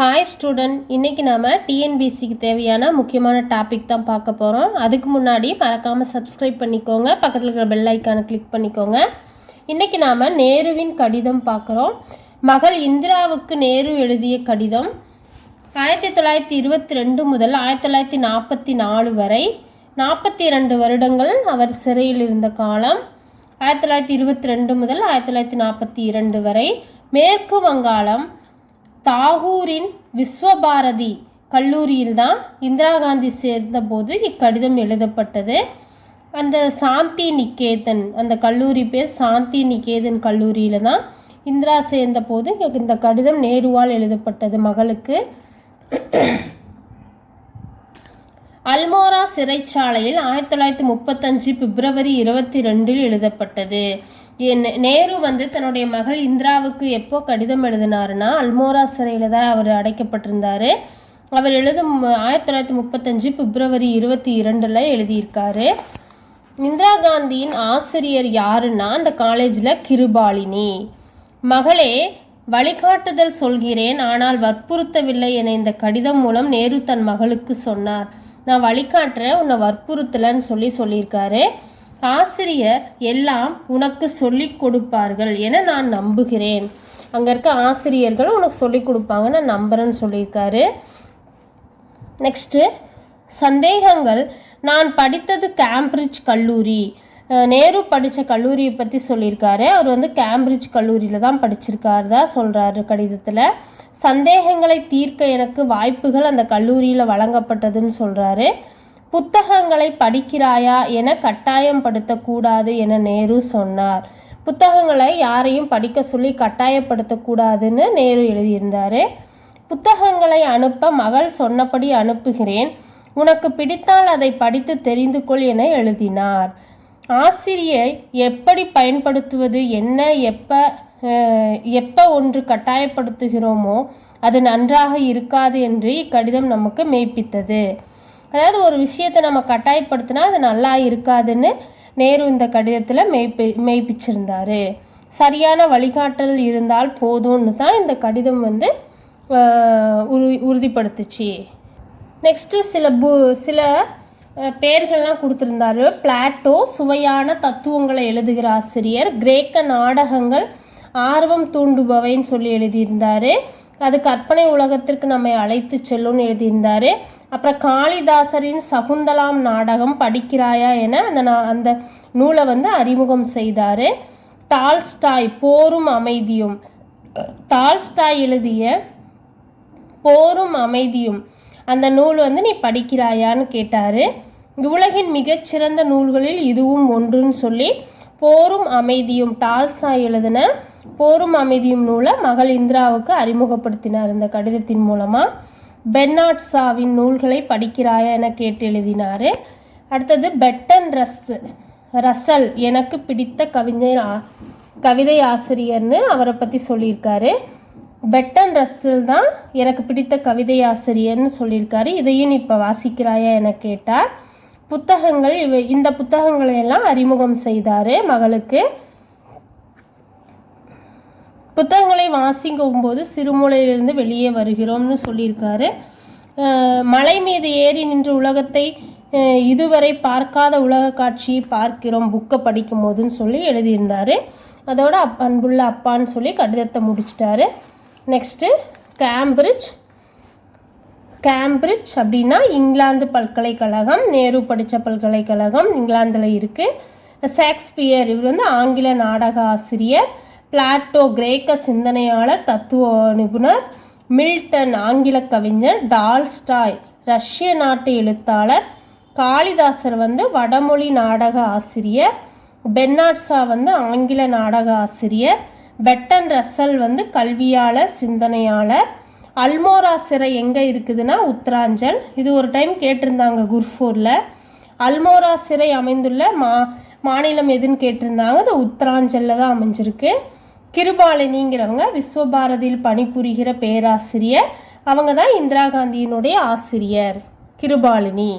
Hi student இன்றைக்கி நாம் டிஎன்பிசிக்கு தேவையான முக்கியமான டாபிக் தான் பார்க்க போகிறோம் அதுக்கு முன்னாடி மறக்காமல் சப்ஸ்கிரைப் பண்ணிக்கோங்க. பக்கத்தில் இருக்கிற பெல் ஐக்கானை கிளிக் பண்ணிக்கோங்க. இன்றைக்கி நாம் நேருவின் கடிதம் பார்க்குறோம். மகள் இந்திராவுக்கு நேரு எழுதிய கடிதம். ஆயிரத்தி தொள்ளாயிரத்தி இருபத்தி ரெண்டு முதல் ஆயிரத்தி தொள்ளாயிரத்தி நாற்பத்தி நாலு வரை நாற்பத்தி இரண்டு வருடங்கள் அவர் சிறையில் இருந்த காலம். ஆயிரத்தி தொள்ளாயிரத்தி இருபத்தி ரெண்டு முதல் ஆயிரத்தி தொள்ளாயிரத்தி நாற்பத்தி இரண்டு வரை மேற்கு வங்காளம் தாகூரின் விஸ்வபாரதி கல்லூரியில் தான் இந்திரா காந்தி சேர்ந்தபோது இக்கடிதம் எழுதப்பட்டது. அந்த சாந்தி நிகேதன் அந்த கல்லூரி பேர் சாந்தி நிகேதன் கல்லூரியில் தான் இந்திரா சேர்ந்தபோது இந்த கடிதம் நேருவால் எழுதப்பட்டது மகளுக்கு. அல்மோரா சிறைச்சாலையில் ஆயிரத்தி தொள்ளாயிரத்தி முப்பத்தஞ்சு பிப்ரவரி இருபத்தி ரெண்டில் எழுதப்பட்டது. என்- நேரு வந்து தன்னுடைய மகள் இந்திராவுக்கு எப்போ கடிதம் எழுதினாருன்னா அல்மோரா சிறையில் தான் அவர் அடைக்கப்பட்டிருந்தார். அவர் எழுதும் ஆயிரத்தி தொள்ளாயிரத்தி முப்பத்தஞ்சு பிப்ரவரி இருபத்தி இரண்டில் எழுதியிருக்காரு. இந்திரா காந்தியின் ஆசிரியர் யாருன்னா அந்த காலேஜில் கிருபாலினி. மகளே வழிகாட்டுதல் சொல்கிறேன் ஆனால் வற்புறுத்தவில்லை என இந்த கடிதம் மூலம் நேரு தன் மகளுக்கு சொன்னார். நான் வழிகாட்டுறேன் உன்னை வற்புறுத்தலைன்னு சொல்லி சொல்லியிருக்காரு. ஆசிரியர் எல்லாம் உனக்கு சொல்லிக் கொடுப்பார்கள் என நான் நம்புகிறேன். அங்கே இருக்க ஆசிரியர்களும் உனக்கு சொல்லிக் கொடுப்பாங்க நான் நம்புறேன்னு சொல்லியிருக்காரு. நெக்ஸ்ட்டு சந்தேகங்கள். நான் படித்தது கேம்பிரிட்ஜ் கல்லூரி. நேரு படித்த கல்லூரியை பற்றி சொல்லியிருக்காரு. அவர் வந்து கேம்பிரிட்ஜ் கல்லூரியில் தான் படிச்சிருக்கார் தான் சொல்கிறாரு கடிதத்தில். சந்தேகங்களை தீர்க்க எனக்கு வாய்ப்புகள் அந்த கல்லூரியில் வழங்கப்பட்டதுன்னு சொல்கிறாரு புத்தகங்களை படிக்கிறாயா என கட்டாயப்படுத்தக்கூடாது என நேரு சொன்னார். புத்தகங்களை யாரையும் படிக்க சொல்லி கட்டாயப்படுத்தக்கூடாதுன்னு நேரு எழுதியிருந்தார். புத்தகங்களை அனுப்ப மகள் சொன்னபடி அனுப்புகிறேன். உனக்கு பிடித்தால் அதை படித்து தெரிந்து கொள் என எழுதினார். ஆசிரியை எப்படி பயன்படுத்துவது என்ன எப்போ எப்போ ஒன்று கட்டாயப்படுத்துகிறோமோ அது நன்றாக இருக்காது என்று இக்கடிதம் நமக்கு மெய்ப்பித்தது. அதாவது ஒரு விஷயத்தை நம்ம கட்டாயப்படுத்தினா அது நல்லா இருக்காதுன்னு நேரு இந்த கடிதத்தில் மெய்ப்பி மெய்ப்பிச்சிருந்தாரு. சரியான வழிகாட்டல் இருந்தால் போதும்னு தான் இந்த கடிதம் வந்து உறு உறுதிப்படுத்துச்சு. நெக்ஸ்ட்டு சில பு சில பெயர்கள்லாம் கொடுத்துருந்தாரு. பிளாட்டோ சுவையான தத்துவங்களை எழுதுகிற ஆசிரியர் கிரேக்க நாடகங்கள் ஆர்வம் தூண்டுபவைன்னு சொல்லி எழுதியிருந்தார். அது கற்பனை உலகத்திற்கு நம்மை அழைத்து செல்லும்னு எழுதியிருந்தாரு. அப்புறம் காளிதாசரின் சகுந்தலாம் நாடகம் படிக்கிறாயா என அந்த நான் அந்த நூலை வந்து அறிமுகம் செய்தார். டால்ஸ்டாய் போரும் அமைதியும். டால்ஸ்டாய் எழுதிய போரும் அமைதியும் அந்த நூல் வந்து நீ படிக்கிறாயான்னு கேட்டார். உலகின் மிகச்சிறந்த நூல்களில் இதுவும் ஒன்றுன்னு சொல்லி போரும் அமைதியும் டால்சா எழுதின போரும் அமைதியும் நூலை மகள் இந்திராவுக்கு அறிமுகப்படுத்தினார் இந்த கடிதத்தின் மூலமாக பெர்னாட் ஷாவின் நூல்களை படிக்கிறாயா என கேட்டு எழுதினார். அடுத்தது பெட்டன் ரஸ் ரசல் எனக்கு பிடித்த கவிஞர் ஆ- கவிதை ஆசிரியர்னு அவரை பற்றி சொல்லியிருக்காரு. பெட்டன் ரஸ்ஸில் தான் எனக்கு பிடித்த கவிதை ஆசிரியர்னு சொல்லியிருக்காரு. இதையும் இப்போ வாசிக்கிறாயா என கேட்டார். புத்தகங்கள் இவை இந்த புத்தகங்களை எல்லாம் அறிமுகம் செய்தார் மகளுக்கு. புத்தகங்களை வாசிக்கும் போது சிறுமூலையிலிருந்து வெளியே வருகிறோம்னு சொல்லியிருக்காரு. மலை மீது ஏறி நின்று உலகத்தை இதுவரை பார்க்காத உலக காட்சியை பார்க்கிறோம் புக்கை படிக்கும் போதுன்னு சொல்லி எழுதியிருந்தார். அதோட அப் அன்புள்ள அப்பான்னு சொல்லி கடிதத்தை முடிச்சிட்டாரு. நெக்ஸ்ட்டு கேம்பிரிட்ஜ் கேம்பிரிட்ஜ் அப்படின்னா இங்கிலாந்து பல்கலைக்கழகம் நேரு படித்த பல்கலைக்கழகம் இங்கிலாந்தில் இருக்குது ஷேக்ஸ்பியர் இவர் வந்து ஆங்கில நாடக ஆசிரியர். பிளாட்டோ கிரேக்க சிந்தனையாளர் தத்துவ நிபுணர். மில்டன் ஆங்கில கவிஞர். டால்ஸ்டாய் ரஷ்ய நாட்டு எழுத்தாளர். காளிதாசர் வந்து வடமொழி நாடக ஆசிரியர். பென்னாட்ஸா வந்து ஆங்கில நாடக ஆசிரியர். பெட்டன் ரசல் வந்து கல்வியாளர் சிந்தனையாளர். அல்மோரா சிறை எங்கே இருக்குதுன்னா உத்தராஞ்சல். இது ஒரு டைம் கேட்டிருந்தாங்க குர்ஃபூரில். அல்மோரா சிறை அமைந்துள்ள மா மாநிலம் எதுன்னு கேட்டிருந்தாங்க? அது உத்தராஞ்சலில் தான் அமைஞ்சிருக்கு. கிருபாலினிங்கிறவங்க விஸ்வபாரதியில் பணிபுரிகிற பேராசிரியர். அவங்க தான் இந்திரா காந்தியினுடைய ஆசிரியர். கிருபாலினி.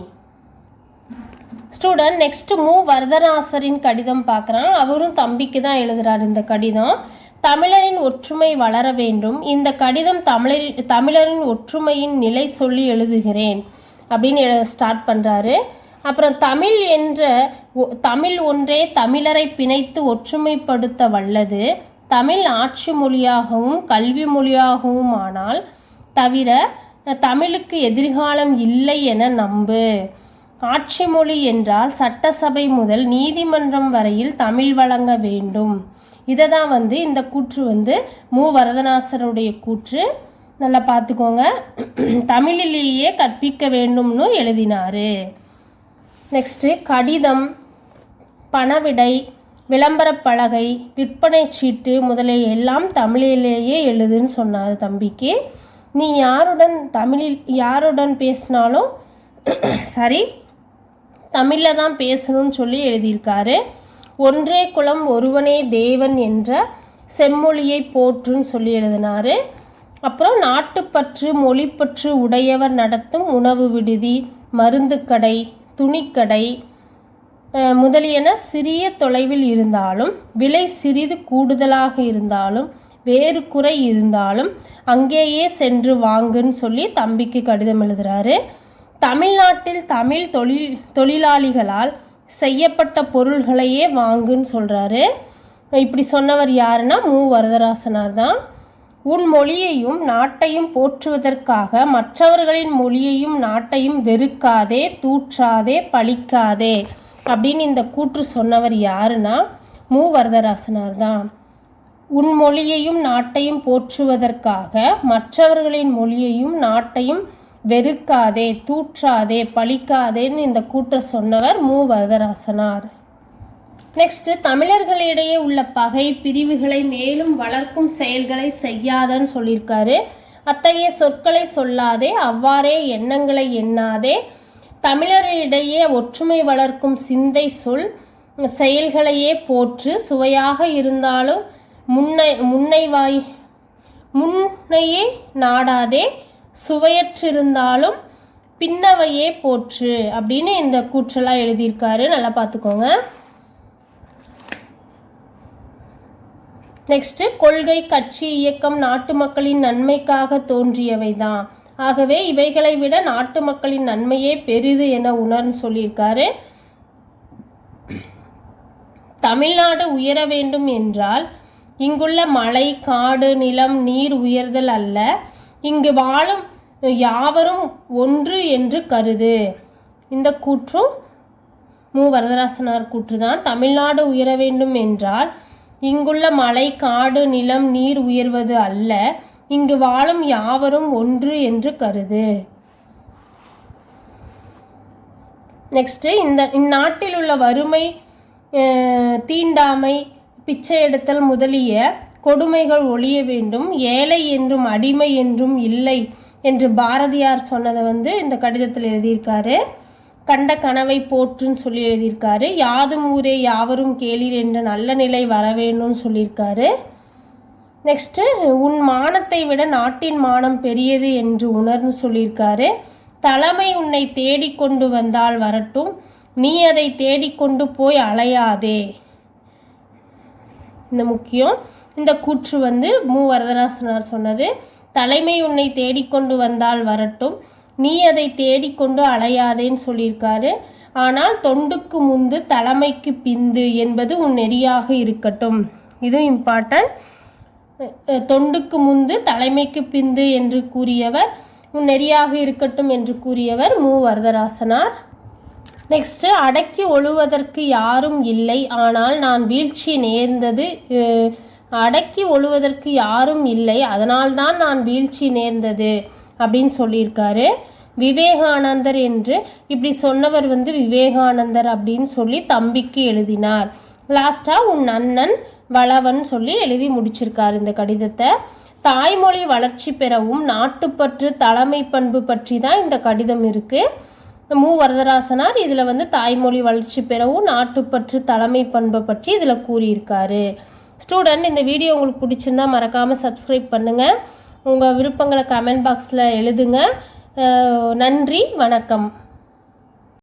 ஸ்டூடெண்ட் நெக்ஸ்ட்டு மு வரதராசரின் கடிதம் பார்க்குறான். அவரும் தம்பிக்கு தான் எழுதுகிறார் இந்த கடிதம். தமிழரின் ஒற்றுமை வளர வேண்டும். இந்த கடிதம் தமிழர் தமிழரின் ஒற்றுமையின் நிலை சொல்லி எழுதுகிறேன். அப்படின்னு ஸ்டார்ட் பண்ணுறாரு அப்புறம் தமிழ் என்ற ஒ- தமிழ் ஒன்றே தமிழரை பிணைத்து ஒற்றுமைப்படுத்த வல்லது. தமிழ் ஆட்சி மொழியாகவும் கல்வி மொழியாகவும் ஆனால் தவிர தமிழுக்கு எதிர்காலம் இல்லை என நம்பு. ஆட்சி மொழி என்றால் சட்டசபை முதல் நீதிமன்றம் வரையில் தமிழ் வழங்க வேண்டும். இதை தான் வந்து இந்த கூற்று வந்து மு. வரதநாசருடைய கூற்று. நல்லா பார்த்துக்கோங்க. தமிழிலேயே கற்பிக்க வேண்டும்னு எழுதினார். நெக்ஸ்ட்டு கடிதம் பணவிடை விளம்பரப் பலகை விற்பனை சீட்டு முதலிய எல்லாம் தமிழிலேயே எழுதுன்னு சொன்னார் தம்பிக்கு. நீ யாருடன் தமிழில் யாருடன் பேசினாலும் சரி தமிழில் தான் பேசணும்னு சொல்லி எழுதியிருக்காரு. ஒன்றே குலம் ஒருவனே தேவன் என்ற செம்மொழியை போற்றுன்னு சொல்லி எழுதினாரு. அப்புறம் நாட்டுப்பற்று மொழிப்பற்று உடையவர் நடத்தும் உணவு விடுதி மருந்துக்கடை துணிக்கடை முதலியன சிறிய தொலைவில் இருந்தாலும் விலை சிறிது கூடுதலாக இருந்தாலும் வேறு குறை இருந்தாலும் அங்கேயே சென்று வாங்குன்னு சொல்லி தம்பிக்கு கடிதம் எழுதுறாரு. தமிழ்நாட்டில் தமிழ் தொழில் தொழிலாளிகளால் செய்யப்பட்ட பொருள்களையே வாங்குன்னு சொல்கிறாரு இப்படி சொன்னவர் யாருன்னா மு. வரதராசனார் தான். உன் மொழியையும் நாட்டையும் போற்றுவதற்காக மற்றவர்களின் மொழியையும் நாட்டையும் வெறுக்காதே தூற்றாதே பழிக்காதே அப்படின்னு இந்த கூற்று சொன்னவர் யாருன்னா மு. வரதராசனார் தான். உன் மொழியையும் நாட்டையும் போற்றுவதற்காக மற்றவர்களின் மொழியையும் நாட்டையும் வெறுக்காதே தூற்றாதே பழிக்காதேன்னு இந்த கூற்ற சொன்னவர் மு. வரதராசனார். நெக்ஸ்ட் தமிழர்களிடையே உள்ள பகை பிரிவுகளை மேலும் வளர்க்கும் செயல்களை செய்யாதன்னு சொல்லியிருக்காரு. அத்தகைய சொற்களை சொல்லாதே அவ்வாறே எண்ணங்களை எண்ணாதே. தமிழரிடையே ஒற்றுமை வளர்க்கும் சிந்தை சொல் செயல்களையே போற்று. சுவையாக இருந்தாலும் முன்னை முன்னைவாய் முன்னையே நாடாதே. சுவையற்றிருந்தாலும் பின்னவையே போற்று அப்படின்னு இந்த கூற்றெல்லாம் எழுதியிருக்காரு. நல்லா பார்த்துக்கோங்க. நெக்ஸ்ட்டு கொள்கை கட்சி இயக்கம் நாட்டு மக்களின் நன்மைக்காக தோன்றியவை தான் ஆகவே இவைகளை விட நாட்டு மக்களின் நன்மையே பெரிது என உணர்ந்து சொல்லியிருக்காரு. தமிழ்நாடு உயர வேண்டும் என்றால் இங்குள்ள மலை காடு நிலம் நீர் உயர்தல் அல்ல. இங்கு வாழும் யாவரும் ஒன்று என்று கருது. இந்த கூற்றும் மு. வரதராசனார் கூற்றுதான். தமிழ்நாடு உயர வேண்டும் என்றால் இங்குள்ள மலை காடு நிலம் நீர் உயர்வது அல்ல. இங்கு வாழும் யாவரும் ஒன்று என்று கருது. நெக்ஸ்ட்டு இந்த இந்நாட்டில் உள்ள வறுமை தீண்டாமை பிச்சை எடுத்தல் முதலிய கொடுமைகள் ஒழிய வேண்டும் ஏழை என்றும் அடிமை என்றும் இல்லை என்று பாரதியார் சொன்னதை வந்து இந்த கடிதத்தில் எழுதியிருக்காரு. கண்ட கனவை போற்றுன்னு சொல்லி எழுதியிருக்காரு. யாதும் ஊரே யாவரும் கேளீர் என்ற நல்ல நிலை வர வேணும்னு சொல்லியிருக்காரு. நெக்ஸ்ட்டு உன் மானத்தை விட நாட்டின் மானம் பெரியது என்று உணர்ந்து சொல்லியிருக்காரு. தலைமை உன்னை தேடிக்கொண்டு வந்தால் வரட்டும் நீ அதை தேடிக்கொண்டு போய் அலையாதே. இந்த முக்கியம். இந்த கூற்று வந்து மு வரதராசனார் சொன்னது தலைமை உன்னை தேடிக்கொண்டு வந்தால் வரட்டும். நீ அதை தேடிக்கொண்டு அலையாதேன்னு சொல்லியிருக்காரு. ஆனால் தொண்டுக்கு முந்து தலைமைக்கு பிந்து என்பது உன் நெறியாக இருக்கட்டும். இதுவும் இம்பார்ட்டன்ட் தொண்டுக்கு முந்து தலைமைக்கு பிந்து என்று கூறியவர் உன் நெறியாக இருக்கட்டும் என்று கூறியவர் மு வரதராசனார் நெக்ஸ்ட்டு அடக்கி ஒழுவதற்கு யாரும் இல்லை. ஆனால் நான் வீழ்ச்சி நேர்ந்தது அடக்கி ஒழுவதற்கு யாரும் இல்லை அதனால்தான் நான் வீழ்ச்சி நேர்ந்தது அப்படின்னு சொல்லியிருக்காரு. விவேகானந்தர் என்று இப்படி சொன்னவர் வந்து விவேகானந்தர் அப்படின்னு சொல்லி தம்பிக்கு எழுதினார். லாஸ்ட்டாக உன் அண்ணன் வளவன் சொல்லி எழுதி முடிச்சிருக்கார் இந்த கடிதத்தை. தாய்மொழி வளர்ச்சி பெறவும் நாட்டுப்பற்று தலைமை பண்பு பற்றி தான் இந்த கடிதம் இருக்குது மு. வரதராசனார் இதில் வந்து தாய்மொழி வளர்ச்சி பெறவும் நாட்டுப்பற்று தலைமை பண்பை பற்றி இதில் கூறியிருக்காரு. ஸ்டூடெண்ட் இந்த வீடியோ உங்களுக்கு பிடிச்சிருந்தா மறக்காமல் சப்ஸ்கிரைப் பண்ணுங்கள் உங்கள் விருப்பங்களை கமெண்ட் பாக்ஸில் எழுதுங்க. நன்றி வணக்கம்.